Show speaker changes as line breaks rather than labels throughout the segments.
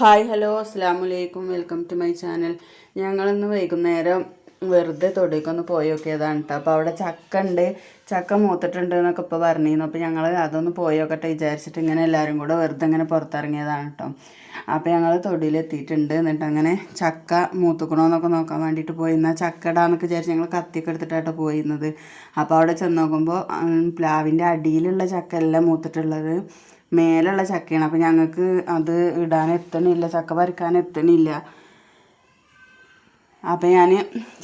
Hi hello അസ്സാം വലൈക്കും welcome to my channel. ഞങ്ങളിന്ന് വൈകുന്നേരം വെറുതെ തൊടിക്കൊന്ന് പോയി നോക്കിയതാണ് കേട്ടോ അപ്പോൾ അവിടെ ചക്ക ഉണ്ട്. ചക്ക മൂത്തിട്ടുണ്ട് എന്നൊക്കെ ഇപ്പോൾ പറഞ്ഞിരുന്നു. അപ്പോൾ ഞങ്ങൾ അതൊന്ന് പോയി നോക്കട്ടെ വിചാരിച്ചിട്ട് ഇങ്ങനെ എല്ലാവരും കൂടെ വെറുതെ ഇങ്ങനെ പുറത്തിറങ്ങിയതാണ് കേട്ടോ അപ്പോൾ ഞങ്ങൾ തൊടിയിലെത്തിയിട്ടുണ്ട്. എന്നിട്ട് അങ്ങനെ ചക്ക മൂത്തുക്കണോന്നൊക്കെ നോക്കാൻ വേണ്ടിയിട്ട് പോയി. എന്നാൽ ചക്ക ഇടാന്നൊക്കെ വിചാരിച്ച് ഞങ്ങൾ കത്തിയൊക്കെ എടുത്തിട്ടാട്ടോ പോയിരുന്നത്. അപ്പോൾ അവിടെ ചെന്ന് നോക്കുമ്പോൾ പ്ലാവിന്റെ അടിയിലുള്ള ചക്ക എല്ലാം മൂത്തിട്ടുള്ളത്. മേലുള്ള ചക്കയാണ്. അപ്പോൾ ഞങ്ങൾക്ക് അത് ഇടാൻ എത്തണില്ല ചക്ക പറിക്കാൻ എത്തണില്ല. അപ്പോൾ ഞാൻ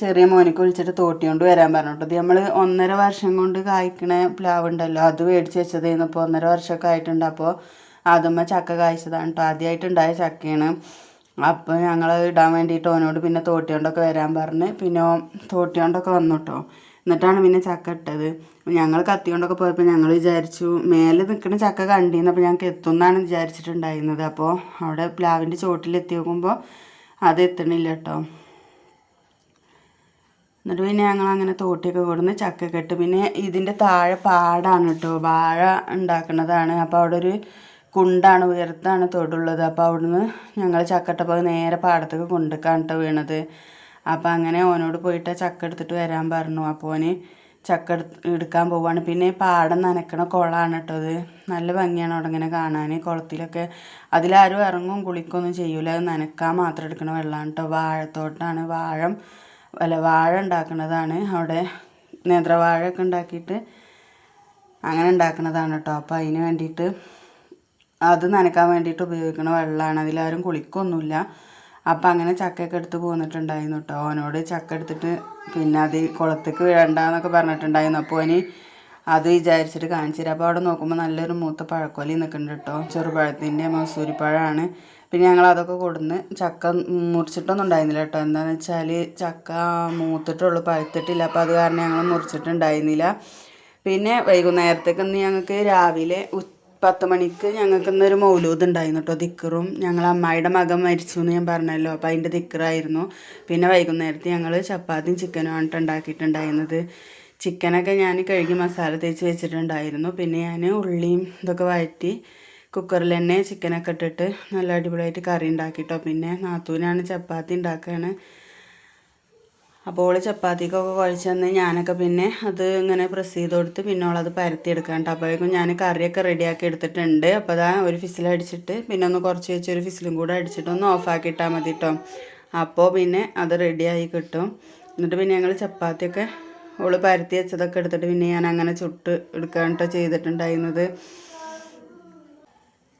ചെറിയ മോനിക്ക് വിളിച്ചിട്ട് തോട്ടിക്കൊണ്ട് വരാൻ പറഞ്ഞു കേട്ടോ ഇത് നമ്മൾ ഒന്നര വർഷം കൊണ്ട് കായ്ക്കണ പ്ലാവ് ഉണ്ടല്ലോ അത് മേടിച്ച് വെച്ചതായിരുന്നു. ഇപ്പോൾ ഒന്നര വർഷമൊക്കെ ആയിട്ടുണ്ട്. അപ്പോൾ അതുമ്മ ചക്ക കായ്ച്ചതാണ് കേട്ടോ ആദ്യമായിട്ടുണ്ടായ ചക്കയാണ്. അപ്പോൾ ഞങ്ങൾ ഇടാൻ വേണ്ടിയിട്ട് ഓനോട് പിന്നെ തോട്ടി കൊണ്ടൊക്കെ വരാൻ പറഞ്ഞ്. പിന്നെ തോട്ടി കൊണ്ടൊക്കെ വന്നു കേട്ടോ എന്നിട്ടാണ് പിന്നെ ചക്ക ഇട്ടത്. ഞങ്ങൾ കത്തി കൊണ്ടൊക്കെ പോയപ്പോൾ ഞങ്ങൾ വിചാരിച്ചു മേലെ നിൽക്കുന്ന ചക്ക കണ്ടിരുന്നപ്പോൾ ഞങ്ങൾക്ക് എത്തുമെന്നാണ് വിചാരിച്ചിട്ടുണ്ടായിരുന്നത്. അപ്പോൾ അവിടെ പ്ലാവിന്റെ ചോട്ടിലെത്തി നോക്കുമ്പോൾ അത് എത്തണില്ല കേട്ടോ എന്നിട്ട് പിന്നെ ഞങ്ങൾ അങ്ങനെ തോട്ടിയൊക്കെ കൊടുന്ന് ചക്ക ഇട്ട്. പിന്നെ ഇതിന്റെ താഴെ പാടാണ് കേട്ടോ വാഴ ഉണ്ടാക്കുന്നതാണ് അപ്പോൾ അവിടെ ഒരു കുണ്ടാണ് ഉയർത്താണ് തൊടുള്ളത്. അപ്പോൾ അവിടുന്ന് ഞങ്ങൾ ചക്കട്ടപ്പോൾ നേരെ പാടത്തേക്ക് കൊണ്ടുക്കാണ് കേട്ടോ വീണത്. അപ്പോൾ അങ്ങനെ ഓനോട് പോയിട്ട് ചക്ക എടുത്തിട്ട് വരാൻ പറഞ്ഞു. അപ്പോൾ ഓന് ചക്ക എടുക്കാൻ പോവാണ്. പിന്നെ പാടം നനക്കണ കുളമാണ് കേട്ടോ അത്. നല്ല ഭംഗിയാണ് അവിടെ ഇങ്ങനെ കാണാൻ കുളത്തിലൊക്കെ അതിലാരും ഇറങ്ങും കുളിക്കൊന്നും ചെയ്യൂല. അത് നനക്കാൻ മാത്രം എടുക്കണ വെള്ളമാണ് കേട്ടോ വാഴത്തോട്ടാണ്. വാഴം അല്ല വാഴ ഉണ്ടാക്കുന്നതാണ് അവിടെ. നേന്ത്രവാഴയൊക്കെ ഉണ്ടാക്കിയിട്ട് അങ്ങനെ ഉണ്ടാക്കുന്നതാണ് കേട്ടോ അപ്പോൾ അതിന് വേണ്ടിയിട്ട് അത് നനക്കാൻ വേണ്ടിയിട്ട് ഉപയോഗിക്കുന്ന വെള്ളമാണ് അതിലാരും കുളിക്കൊന്നുമില്ല. അപ്പം അങ്ങനെ ചക്കയൊക്കെ എടുത്ത് പോന്നിട്ടുണ്ടായിരുന്നു കേട്ടോ അവനോട് ചക്ക എടുത്തിട്ട് പിന്നെ അത് കുളത്തേക്ക് വേണ്ടെന്നൊക്കെ പറഞ്ഞിട്ടുണ്ടായിരുന്നു. അപ്പോൾ ഇനി അത് വിചാരിച്ചിട്ട് കാണിച്ചു തരാം. അപ്പോൾ അവിടെ നോക്കുമ്പോൾ നല്ലൊരു മൂത്ത പഴക്കൊലി നിൽക്കുന്നുണ്ട് കേട്ടോ ചെറുപഴത്തിന്റെ മസൂരിപ്പഴമാണ് പിന്നെ ഞങ്ങൾ അതൊക്കെ കൊടുന്ന് ചക്ക മുറിച്ചിട്ടൊന്നും ഉണ്ടായിരുന്നില്ല കേട്ടോ എന്താണെന്ന് വെച്ചാൽ ചക്ക മൂത്തിട്ടുള്ളൂ പഴുത്തിട്ടില്ല. അപ്പോൾ അത് കാരണം ഞങ്ങൾ മുറിച്ചിട്ടുണ്ടായിരുന്നില്ല. പിന്നെ വൈകുന്നേരത്തേക്ക് ഞങ്ങൾക്ക് രാവിലെ പത്ത് മണിക്ക് ഞങ്ങൾക്ക് ഇന്നൊരു മൗലൂദ് ഉണ്ടായിരുന്നു കേട്ടോ ദിക്കറും ഞങ്ങൾ അമ്മായിയുടെ മകൻ മരിച്ചു എന്ന് ഞാൻ പറഞ്ഞല്ലോ. അപ്പോൾ അതിന്റെ ദിക്കറായിരുന്നു പിന്നെ വൈകുന്നേരത്ത് ഞങ്ങൾ ചപ്പാത്തിയും ചിക്കനും ആണ് ഉണ്ടാക്കിയിട്ടുണ്ടായിരുന്നത്. ചിക്കനൊക്കെ ഞാൻ കഴുകി മസാല തേച്ച് വെച്ചിട്ടുണ്ടായിരുന്നു. പിന്നെ ഞാൻ ഉള്ളിയും ഇതൊക്കെ വഴറ്റി കുക്കറിൽ തന്നെ ചിക്കനൊക്കെ ഇട്ടിട്ട് നല്ല അടിപൊളിയായിട്ട് കറി ഉണ്ടാക്കിയിട്ടോ പിന്നെ നാത്തൂനാണ് ചപ്പാത്തി ഉണ്ടാക്കുകയാണ് അപ്പോൾ ഓൾ ചപ്പാത്തിക്കൊക്കെ കുഴച്ചെന്ന് ഞാനൊക്കെ പിന്നെ അത് ഇങ്ങനെ പ്രസ് ചെയ്ത് കൊടുത്ത് പിന്നെ ഓളത് പരത്തി കേട്ടോ അപ്പോഴേക്കും ഞാൻ കറിയൊക്കെ റെഡിയാക്കി എടുത്തിട്ടുണ്ട്. അപ്പോൾ അതാ ഒരു ഫിസിൽ അടിച്ചിട്ട് പിന്നെ ഒന്ന് കുറച്ച് വെച്ച് ഒരു ഫിസിലും കൂടെ അടിച്ചിട്ട് ഒന്ന് ഓഫാക്കി ഇട്ടാൽ മതി കേട്ടോ അപ്പോൾ പിന്നെ അത് റെഡിയായി കിട്ടും. എന്നിട്ട് പിന്നെ ഞങ്ങൾ ചപ്പാത്തിയൊക്കെ ഓൾ പരത്തി വെച്ചതൊക്കെ എടുത്തിട്ട് പിന്നെ ഞാൻ അങ്ങനെ ചുട്ട് എടുക്കാനിട്ടോ ചെയ്തിട്ടുണ്ടായിരുന്നത്.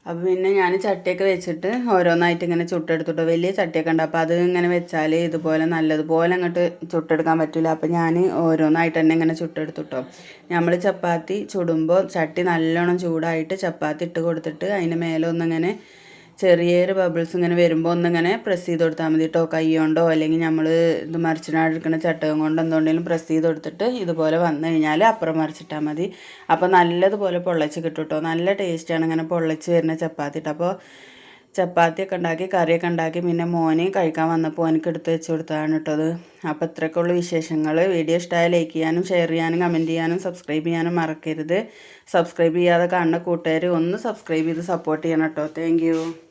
അപ്പോൾ പിന്നെ ഞാൻ ചട്ടിയൊക്കെ വെച്ചിട്ട് ഓരോന്നായിട്ട് ഇങ്ങനെ ചുട്ടെടുത്തിട്ടോ. വലിയ ചട്ടിയൊക്കെ ഉണ്ട്. അപ്പോൾ അത് ഇങ്ങനെ വെച്ചാൽ ഇതുപോലെ നല്ലതുപോലെ അങ്ങോട്ട് ചുട്ടെടുക്കാൻ പറ്റില്ല അപ്പോൾ ഞാൻ ഓരോന്നായിട്ട് തന്നെ ഇങ്ങനെ ചുട്ടെടുത്തിട്ടോ. നമ്മൾ ചപ്പാത്തി ചുടുമ്പോൾ ചട്ടി നല്ലോണം ചൂടായിട്ട് ചപ്പാത്തി ഇട്ട് കൊടുത്തിട്ട് അതിന് മേലെ ഒന്നിങ്ങനെ ചെറിയൊരു ബബിൾസ് ഇങ്ങനെ വരുമ്പോൾ ഒന്നിങ്ങനെ പ്രസ് ചെയ്ത് കൊടുത്താൽ മതി കേട്ടോ കൈ കൊണ്ടോ അല്ലെങ്കിൽ നമ്മൾ ഇത് മറിച്ചിനാടെടുക്കുന്ന ചട്ടകം കൊണ്ടോ എന്തുകൊണ്ടെങ്കിലും പ്രസ് ചെയ്ത് കൊടുത്തിട്ട് ഇതുപോലെ വന്നു കഴിഞ്ഞാൽ അപ്പുറം മറിച്ചിട്ടാൽ മതി. അപ്പോൾ നല്ലതുപോലെ പൊള്ളച്ച് കിട്ടും കേട്ടോ നല്ല ടേസ്റ്റാണ് ഇങ്ങനെ പൊള്ളച്ച് വരുന്ന ചപ്പാത്തി അപ്പോൾ ചപ്പാത്തിയൊക്കെ ഉണ്ടാക്കി കറിയൊക്കെ ഉണ്ടാക്കി പിന്നെ മോനെ കഴിക്കാൻ വന്നപ്പോൾ എനിക്ക് എടുത്ത് വെച്ച് കൊടുത്തതാണ് കേട്ടത് അപ്പോൾ ഇത്രയൊക്കെയുള്ള വിശേഷങ്ങൾ. വീഡിയോ ഇഷ്ടമായ ലൈക്ക് ചെയ്യാനും ഷെയർ ചെയ്യാനും കമന്റ് ചെയ്യാനും സബ്സ്ക്രൈബ് ചെയ്യാനും മറക്കരുത്. സബ്സ്ക്രൈബ് ചെയ്യാതെ കാണുന്ന കൂട്ടുകാർ ഒന്ന് സബ്സ്ക്രൈബ് ചെയ്ത് സപ്പോർട്ട് ചെയ്യണം കേട്ടോ. താങ്ക്